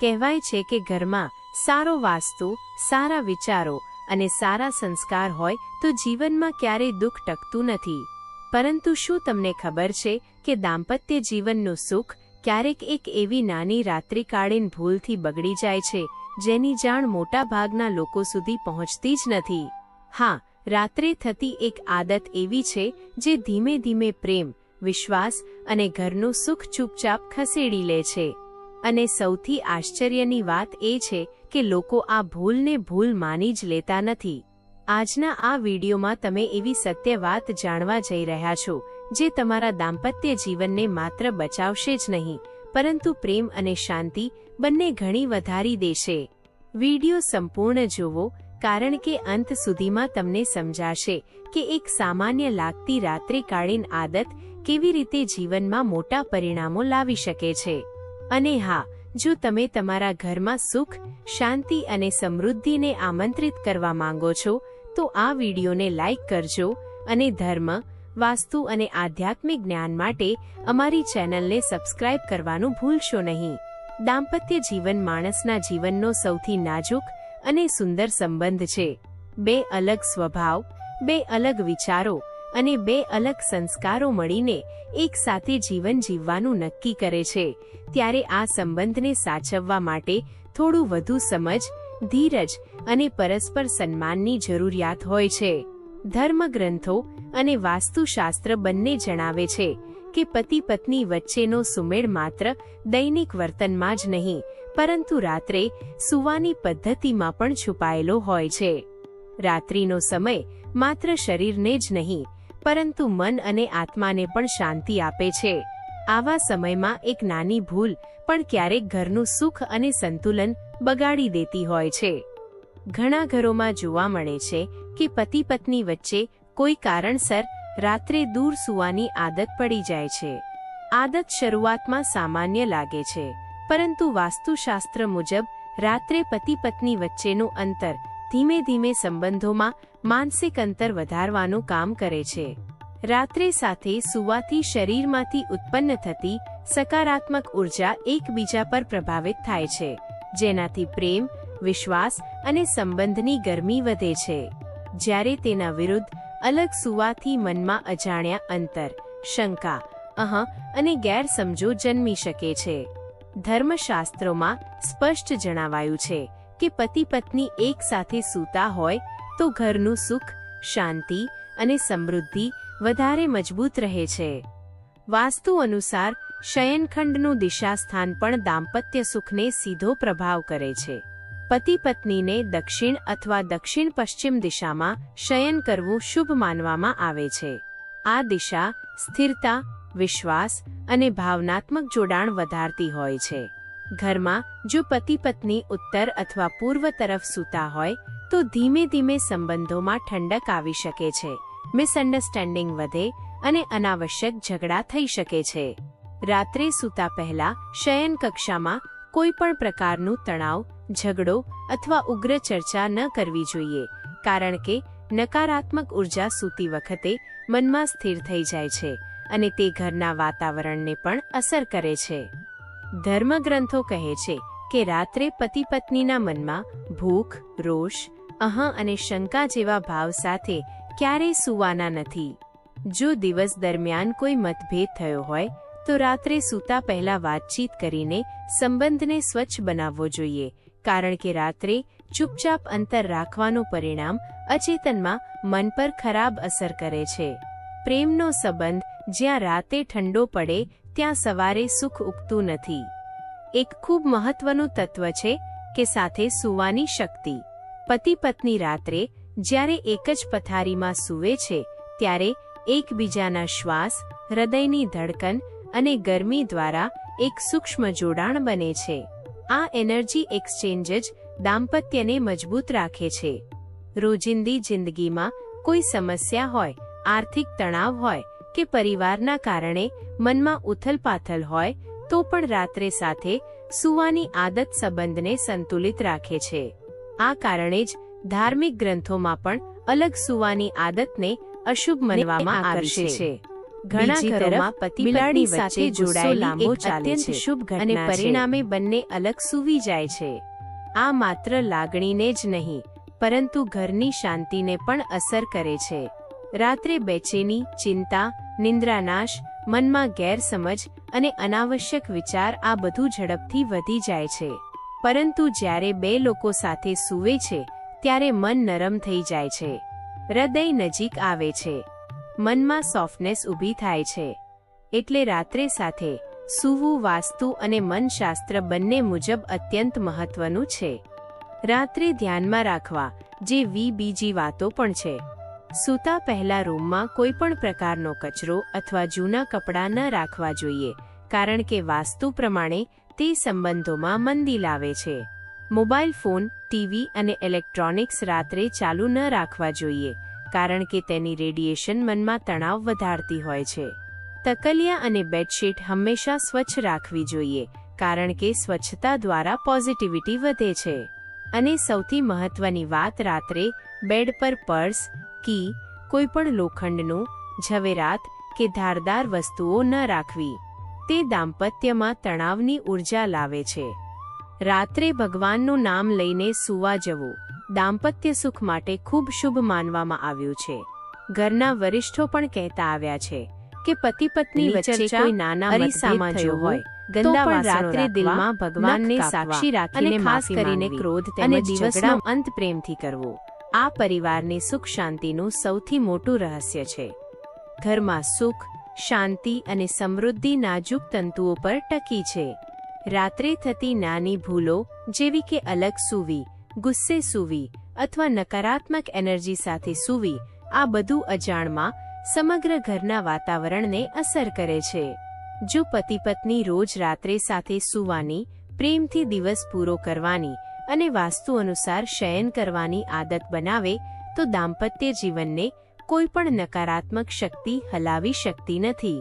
કહેવાય છે કે ઘરમાં સારો વાસ્તુ, સારા વિચારો અને સારા સંસ્કાર હોય તો જીવનમાં ક્યારેય દુઃખ ટકતું નથી. પરંતુ શું તમને ખબર છે કે દાંપત્ય જીવનનું સુખ ક્યારેક એક એવી નાની રાત્રિકાળીન ભૂલથી બગડી જાય છે, જેની જાણ મોટા ભાગના લોકો સુધી પહોંચતી જ નથી? હા, રાત્રે થતી એક આદત એવી છે જે ધીમે ધીમે પ્રેમ, વિશ્વાસ અને ઘરનું સુખ ચૂપચાપ ખસેડી લે છે. અને સૌથી આશ્ચર્યની વાત એ છે કે લોકો આ ભૂલને ભૂલ માની જ લેતા નથી. આજના આ વિડીયોમાં તમે એવી સત્ય વાત જાણવા જઈ રહ્યા છો, જે તમારા દાંપત્ય જીવનને માત્ર બચાવશે જ નહીં, પરંતુ પ્રેમ અને શાંતિ બંને ઘણી વધારી દેશે. વીડિયો સંપૂર્ણ જુઓ, કારણ કે અંત સુધીમાં તમને સમજાશે કે એક સામાન્ય લાગતી રાત્રિકાળીન આદત કેવી રીતે જીવનમાં મોટા પરિણામો લાવી શકે છે. અને હા, જો તમે તમારા ઘરમાં સુખ, શાંતિ અને સમૃદ્ધિને આમંત્રિત કરવા માંગો છો, તો આ વિડીયોને લાઇક કરજો અને ધર્મ, વાસ્તુ અને આધ્યાત્મિક જ્ઞાન માટે અમારી ચેનલને સબસ્ક્રાઇબ કરવાનું ભૂલશો નહીં. દાંપત્ય જીવન માણસના જીવનનો સૌથી નાજુક અને સુંદર સંબંધ છે. બે અલગ સ્વભાવ, બે અલગ વિચારો. અને બે અલગ સંસ્કારો મળીને એક સાથે જીવન જીવવાનું નક્કી કરે છે. ત્યારે આ સંબંધને સાચવવા માટે થોડું વધુ સમજ, ધીરજ અને પરસ્પર સન્માનની જરૂરિયાત હોય છે. ધર્મગ્રંથો અને વાસ્તુશાસ્ત્ર બંને જણાવે છે કે પતિ પત્ની વચ્ચેનો સુમેળ માત્ર દૈનિક વર્તનમાં જ નહીં, પરંતુ રાત્રે સુવાની પદ્ધતિમાં પણ છુપાયેલો હોય છે. રાત્રિનો સમય માત્ર શરીરને જ નહીં પરંતુ મન અને આત્માને પણ શાંતિ આપે છે. આવા સમયમાં એક નાની ભૂલ પણ ક્યારેક ઘરનું સુખ અને સંતુલન બગાડી દેતી હોય છે. ઘણા ઘરોમાં જોવા મળે છે કે પતિ પત્ની વચ્ચે કોઈ કારણસર રાત્રે દૂર સુવાની આદત પડી જાય છે. આદત શરૂઆતમાં સામાન્ય લાગે છે, પરંતુ વાસ્તુશાસ્ત્ર મુજબ રાત્રે પતિ પત્ની વચ્ચેનું અંતર ધીમે ધીમે સંબંધોમાં માનસિક અંતર વધારવાનું કામ કરે છે. રાત્રે સાથે સુવાથી શરીરમાંથી ઉત્પન્ન થતી સકારાત્મક ઊર્જા એકબીજા પર પ્રભાવિત થાય છે, જેનાથી પ્રેમ, વિશ્વાસ અને સંબંધની ગરમી વધે છે. જ્યારે તેના વિરુદ્ધ અલગ સુવાથી મનમાં અજાણ્યા અંતર, શંકા, અહ અને ગેરસમજો જન્મી શકે છે. ધર્મશાસ્ત્રોમાં સ્પષ્ટ જણાવાયું છે કે પતિ પત્ની એક સાથે સૂતા હોય, તો ઘરનું સુખ, શાંતિ અને સમૃદ્ધિ વધારે મજબૂત રહે છે. વાસ્તુ અનુસાર, શયનખંડનું દિશાસ્થાન પણ દાંપત્ય સુખને સીધો પ્રભાવ કરે છે. પતિ પત્નીને દક્ષિણ અથવા દક્ષિણ પશ્ચિમ દિશામાં શયન કરવું શુભ માનવામાં આવે છે. આ દિશા સ્થિરતા, વિશ્વાસ અને ભાવનાત્મક જોડાણ વધારતી હોય છે. ઘરમાં જો પતિ પત્ની ઉત્તર અથવા પૂર્વ તરફ સૂતા હોય, તો ધીમે ધીમે સંબંધોમાં ઠંડક આવી શકે છે મિસઅન્ડરસ્ટેન્ડિંગ વધે અને અનાવશ્યક ઝઘડા થઈ શકે છે. રાત્રે સૂતા પહેલા શયન કક્ષામાં કોઈ પણ પ્રકારનું તણાવ, ઝઘડો અથવા ઉગ્ર ચર્ચા ન કરવી જોઈએ, કારણ કે નકારાત્મક ઊર્જા સૂતી વખતે મનમાં સ્થિર થઈ જાય છે અને તે ઘરના વાતાવરણને પણ અસર કરે છે. ધર્મગ્રંથો કહે છે કે રાત્રે પતિ પત્નીના મનમાં ભૂખ, રોષ, અહ અને શંકા જેવા ભાવ સાથે ક્યારેય સુવાના નથી. જો દિવસ દરમિયાન કોઈ મતભેદ થયો હોય, તો રાત્રે સૂતા પહેલા વાતચીત કરીને સંબંધને સ્વચ્છ બનાવવો જોઈએ, કારણ કે રાત્રે ચૂપચાપ અંતર રાખવાનું પરિણામ અચેતનમાં મન પર ખરાબ અસર કરે છે. પ્રેમનો સંબંધ જ્યાં રાતે ઠંડો પડે ત્યાં સવારે સુખ ઉગતું નથી. એક ખૂબ મહત્વનું તત્વ છે કે સાથે સૂવાની શક્તિ. પતિ પત્ની રાત્રે, જ્યારે એક જ પથારીમાં સૂવે છે, ત્યારે એકબીજાના શ્વાસ, હૃદયની ધડકન અને ગરમી દ્વારા એક સૂક્ષ્મ જોડાણ બને છે. આ એનર્જી એક્સચેન્જ જ દાંપત્યને મજબૂત રાખે છે. રોજિંદી જિંદગીમાં કોઈ સમસ્યા હોય, આર્થિક તણાવ હોય કે પરિવારના કારણે મનમાં ઉથલપાથલ હોય તો પણ રાત્રે સાથે સુવાની આદત સંબંધને સંતુલિત રાખે છે. આ કારણે જ ધાર્મિક ગ્રંથોમાં પણ અલગ સુવાની આદતને અશુભ માનવામાં આવશે છે. ઘણા ઘરોમાં પતિ બિલાડી સાથે જોડાયેલી લાંબો ચાલે છે શુભ અને પરિણામે બંને અલગ સૂવી જાય છે. આ માત્ર લાગણીને જ નહીં પરંતુ ઘરની શાંતિને પણ અસર કરે છે. રાત્રે બેચેની, ચિંતા, નિંદ્રાનાશ, મનમાં ગેરસમજ અને અનાવશ્યક વિચાર આ બધું ઝડપથી વધી જાય છે. પરંતુ જ્યારે બે લોકો સાથે સૂવે છે, ત્યારે મન નરમ થઈ જાય છે. હૃદય નજીક આવે છે. મનમાં સોફ્ટનેસ ઊભી થાય છે. એટલે રાત્રે સાથે સૂવું, વાસ્તુ અને મનશાસ્ત્ર બંને મુજબ અત્યંત મહત્વનું છે. રાત્રે ધ્યાનમાં રાખવા, જે વી બીજી વાતો પણ છે. સૂતા પહેલા રૂમમાં કોઈ પણ પ્રકારનો કચરો અથવા જૂના કપડાં ન રાખવા જોઈએ, કારણ કે વાસ્તુ પ્રમાણે તે સંબંધોમાં મંદી લાવે છે. મોબાઈલ ફોન, ટીવી અને ઇલેક્ટ્રોનિક્સ રાત્રે ચાલુ ન રાખવા જોઈએ, કારણ કે તેની રેડિયેશન મનમાં તણાવ વધારતી હોય છે. તકલિયા અને બેડશીટ હંમેશા સ્વચ્છ રાખવી જોઈએ, કારણ કે સ્વચ્છતા દ્વારા પોઝિટિવિટી વધે છે. અને સૌથી મહત્વની વાત રાત્રે બેડ પર પર્સ કી કોઈપણ લોખંડનો ઝવેરાત કે ધારદાર વસ્તુઓ ન રાખવી. તે દાંપત્યમાં તણાવની ઊર્જા લાવે છે. રાત્રે ભગવાનનું નામ લઈને સૂવા જવું દાંપત્ય સુખ માટે ખૂબ શુભ માનવામાં આવ્યું છે. ઘરના વરિષ્ઠો પણ કહેતા આવ્યા છે કે પતિ પત્ની વચ્ચે કોઈ નાના અરીસામાં જો હોય ગંદા પણ રાત્રે દિલમાં ભગવાનને સાક્ષી રાખીને ખાસ માફી કરીને ક્રોધ અને દિવસનો અંત પ્રેમથી કરવો. આ પરિવારની સુખ શાંતિનું સૌથી મોટું રહસ્ય છે. ઘરમાં સુખ, શાંતિ અને સમૃદ્ધિ નાજુક તંતુઓ પર ટકી છે. રાત્રે થતી નાની ભૂલો, જેવી કે અલગ સૂવી, ગુસ્સે સૂવી અથવા નકારાત્મક એનર્જી સાથે સૂવી, આ બધું અજાણમાં સમગ્ર ઘરના વાતાવરણને અસર કરે છે. જો પતિ પત્ની રોજ રાત્રે સાથે સૂવાની, પ્રેમથી દિવસ પૂરો કરવાની અને વાસ્તુ અનુસાર શયન કરવાની આદત બનાવે, તો દાંપત્ય જીવનને કોઈ પણ નકારાત્મક શક્તિ હલાવી શકતી નથી.